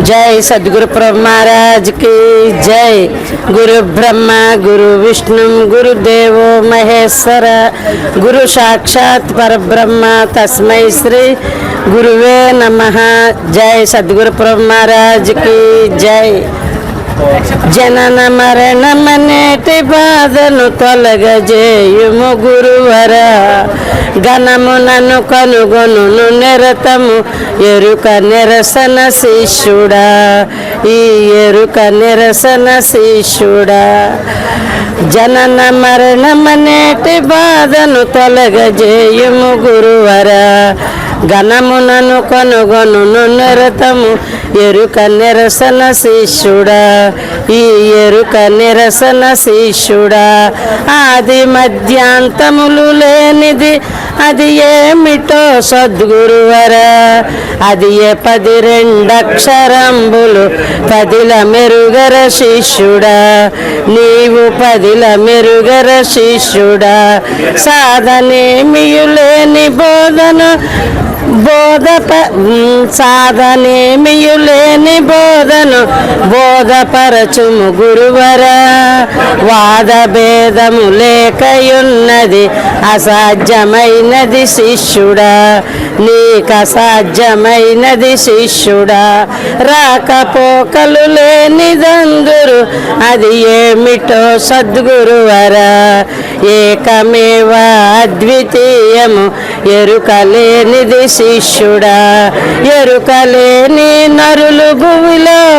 जय सदगुरु प्रभु महाराज की जय। गुरु ब्रह्मा, गुरु विष्णु, गुरुदेव महेश्वर, गुरु साक्षात पर ब्रह्म तस्मय श्री गुरुवे नमः। जय सदगुरु प्रभु महाराज की जय। జనన మరణమనేటి బాధను తొలగజేయుము గురువర ఘనమునను కనుగొను నిరతము ఎరుక నిరసన శిష్యుడా. ఈ ఎరుక నిరసన శిష్యుడా. జనన మరణమనేటి బాధను తొలగజేయుము గురువర ఘనమునను కనుగొను నిరతము ఎరుక నిరసన శిష్యుడా. ఈ ఎరుక నిరసన శిష్యుడా ఆది మధ్యాంతములు లేనిది అది ఏమిటో సద్గురువర. అది ఏ పది రెండక్షరంబులు పదిల మెరుగర శిష్యుడా. నీవు పదిల మెరుగర శిష్యుడా. సాధనేమియులేని బోధన బోధ సాధనేమియులేని బోధను బోధపర బోధపరచుము గురువరా వాద భేదము లేకయున్నది అసాధ్యమైనది శిష్యుడా నీకు అసాధ్యమైనది శిష్యుడా. రాకపోకలు లేనిదందురు అది ఏమిటో సద్గురువరా? ఏకమేవ అద్వితీయము? ఎరుకలేనిది శిష్యుడా. ఎరుకలేని నరులు భూమిలో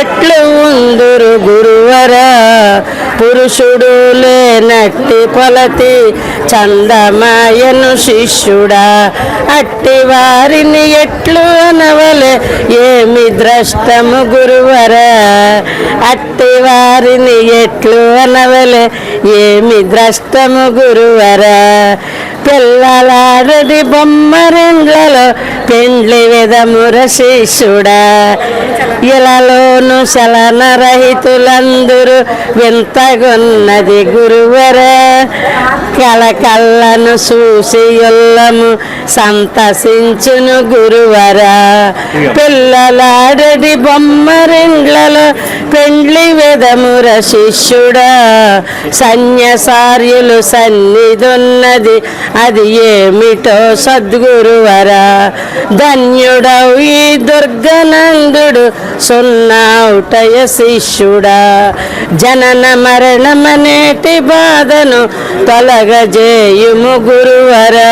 ఎట్లు ఉందురు గురువరా? పురుషుడు లేనట్టి పొలతి చందమాయను శిష్యుడా. అట్టి వారిని ఎట్లు అనవలే? ఏమి ద్రష్టము గురువరా? అట్టి వారిని ఎట్లు అనవలే? ఏమి ద్రష్టము గురువరా? పిల్లలాడది బొమ్మరిండ్లలో పెండ్లి విధముర శిష్యుడా. ఇలాలోను చలన రహితులందరూ వింతగున్నది గురువర. కళకళ్ళను చూసి ఎల్లము సంతసించును గురువరా. పిల్లలాడది బొమ్మరిండ్లలో పెండ్లి విధముర శిష్యుడా. సన్యసార్యులు సన్నిధున్నది అది ఏమిటో సద్గురువరా ధన్యుడవు ఈ దుర్గనందుడు సున్నావుటయ శిష్యుడా. జనన మరణమనేటి బాధను తొలగజేయుము గురువరా.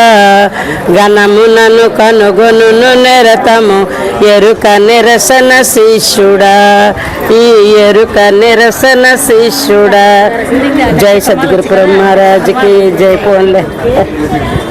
గణమునను కనుగొను నిరతము ఎరుక నిరసన శిష్యుడా. ఈ ఎరుక నిరసన శిష్యుడా. జై సద్గురు బ్రహ్మరాజుకి జై పోన్లే Thank you.